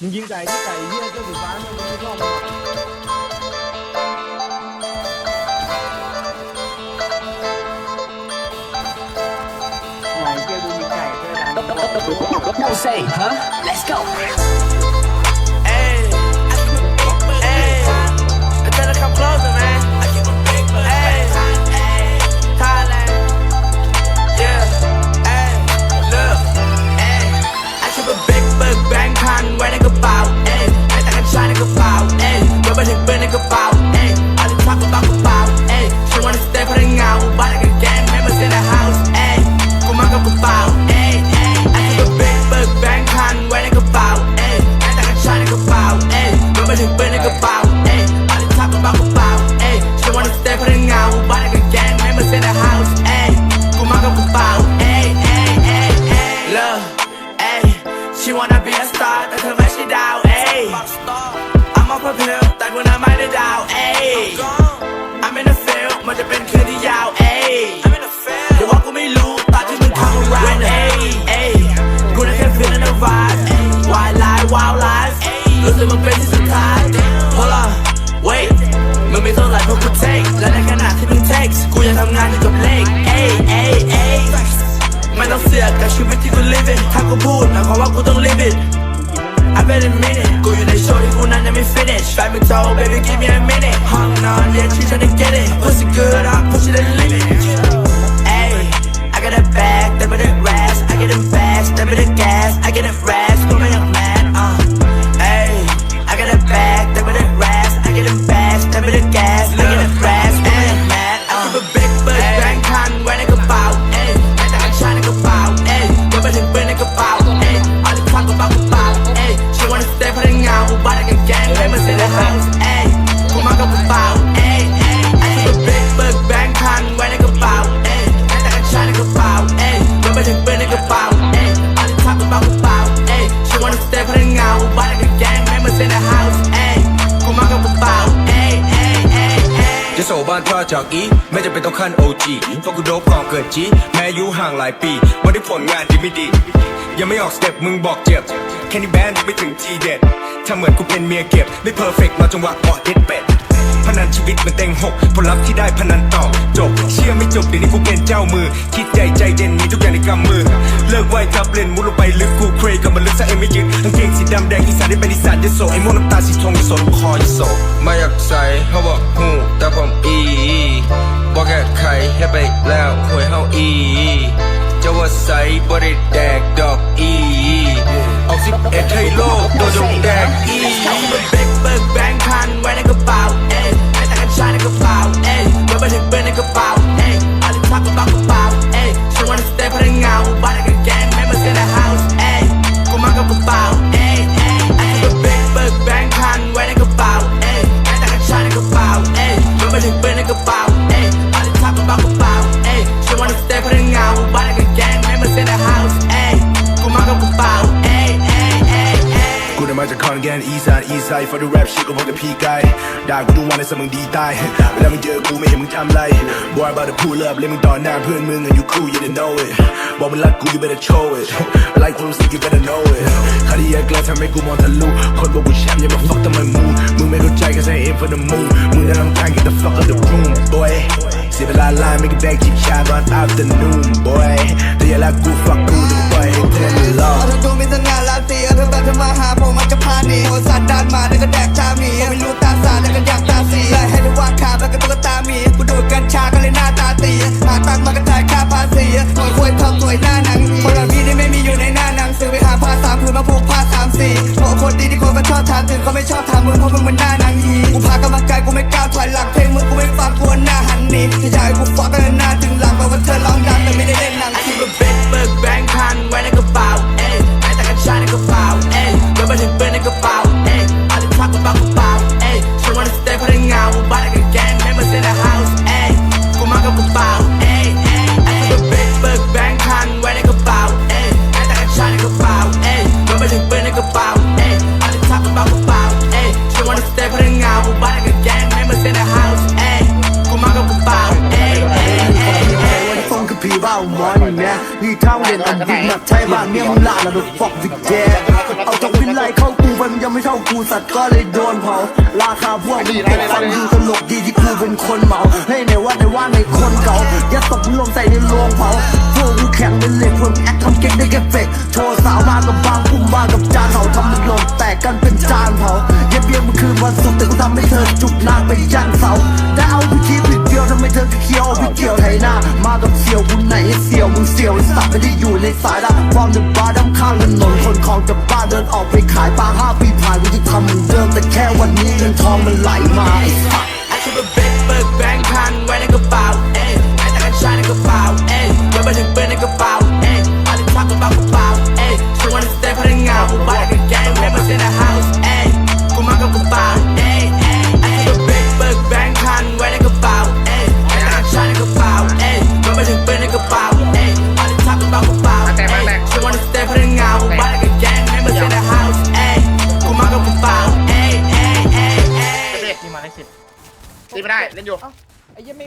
nhìn cái cái cái kia cho được bán nó không Don't say, huh? Let's go. Hey, hey, I better come closer, man. She wanna be a star แต่เธอไม่ใช่ดาวเอ้ย I'm up a pill แต่กูน่ะไม่ได้ดาวเอ้ย I'm in the field มันจะเป็นคืนที่ยาวเอ้ยเดี๋ยวว่ากูไม่รู้ตอนที่มึงทำอะไรเอ้ยเอ้ยกูน่ะแค่ feeling the vibe เอ้ย wild life wild life รู้สึกมันเป็นที่สุดท้าย Hold on wait มึงไม่เท่าไหร่เพราะกู take และในขณะที่มึง take กูยังทำงานอยู่ ไม่ต้องเสือกกับชีวิตที่กู live it ถ้ากูพูดหมายความว่ากูต้อง live it I bet a minute กูอยู่ในโชว์ที่กูนั้นยังไม่ finish แฟนมึงโทร baby give me a minute ห้องนอน yeah she tryna get it pussy good I push it to the limit Ayy I got a bag เต็มไปด้วย rash I get it fast เต็ม จะโซบ้านท่าจากอีไม่จำเป็นต้องขั้นโอจีเพราะกูโดบก่อนเกิดจีแม้อายุห่างหลายปีวันที่ผลงานดีไม่ดี ยังไม่ออกสเต็ปมึงบอกเจ็บ แค่นี้แบนยังไม่ถึงทีเด็ดถ้าเหมือนกูเป็นเมียเก็บ ไม่เพอร์เฟกต์มาจังหวะเกาะเด็ดเป็ด พนันชีวิตมันเต็งหกผลลัพธ์ที่ได้พนันต่อจบ เชื่อไม่จบเดี๋ยวนี้กูเป็นเจ้ามือ คิดใหญ่ใจเด่นมีทุกอย่างในกำมือ เลิกไหวทับเล่นมุดลงไปลึกกูเครกับมันลึกซะเองไม่ยึดกางเกงสีดำแดงอีสานได้เป็นอีสานยโสไอ้ม่วงน้ำตาสีทองยโสลำคอยโสไม่อยากใส่เขาบอกหูแต่ผมอีบอกแค่ใครให้ไปแล้วหวยเฮาอีจะว่าใส่บริแดกดอกอีออกสิบเอ็ดให้โลกตัวดงแดกอี มาจากคอนแกนอีสานอีไซด์ for the rap shit ก็พอจะพีไกด่ากูทุกวันในสมึงดีตายเวลามึงเจอกูไม่เห็นมึงทำไร boy about to pull up เล่นมึงต่อหน้าเพื่อนมึง and you cool you didn't know it บอกมึงรักกู you better show it like ความรู้สึก you better know it คดีแกล้งทำให้กูมองทะลุคนบอกกูแชมป์อย่ามา fuck ทำไมมูมึงไม่เข้าใจ cause I aim for the moon มึงนั่งทาง get the fuck out the room boy เสียเวลาไลน์ไม่ก็ได้จีบชาตอน afternoon boy แต่อย่าลากกูฟักกูแต่กูปล่อยให้เธอไม่รอเอาเธอดูมีสง่าราตีเอาเธอแบบเธอมาหาผมมันจะพา พี่เท่าเรียนอันดีแบบไทยบ้านเมียมึงลาแล้วดูฟอกวิกแกเอาจากวินไลเข้ากูไปมึงยังไม่เท่ากูสัตว์ก็เลยโดนเผาราคาพวกมึงตกฟังดูตลกดีที่กูเป็นคนเมาเฮ้ยไหนว่าไหนว่าในคนเก่าอย่าตกลมใส่ในโรงเผาพวกกูแข็งเป็นเหล็กพวกแอคทำเก่งได้แค่เฟกโชว์สาวมากับบางพุ่มมากับจานเขาทำมึงหล่นแตกกันเป็นจานเผาเย็บเบี้ยมึงคืนวันศุกร์แต่กูทำให้เธอจุกนางไปย่างเสาแต่เอาไปคิด ยวบุญไหนให้เสียวมึงเสียวไอ้สัตว์ไม่ได้อยู่ในสายละความจะบ้าดำข้างถนนคนของจะบ้าเดินออกไปขายปลาห้าปีผ่านกูจะทำเหมือนเดิมแต่แค่วันนี้เงินทองมันไหลมาไอ้สัตว์ไอ้ชุดเป็นเบ๊กเบิกแบงค์พันไว้ในกระเป๋า เล่นอยู่ ไอ้เหี้ยังไม่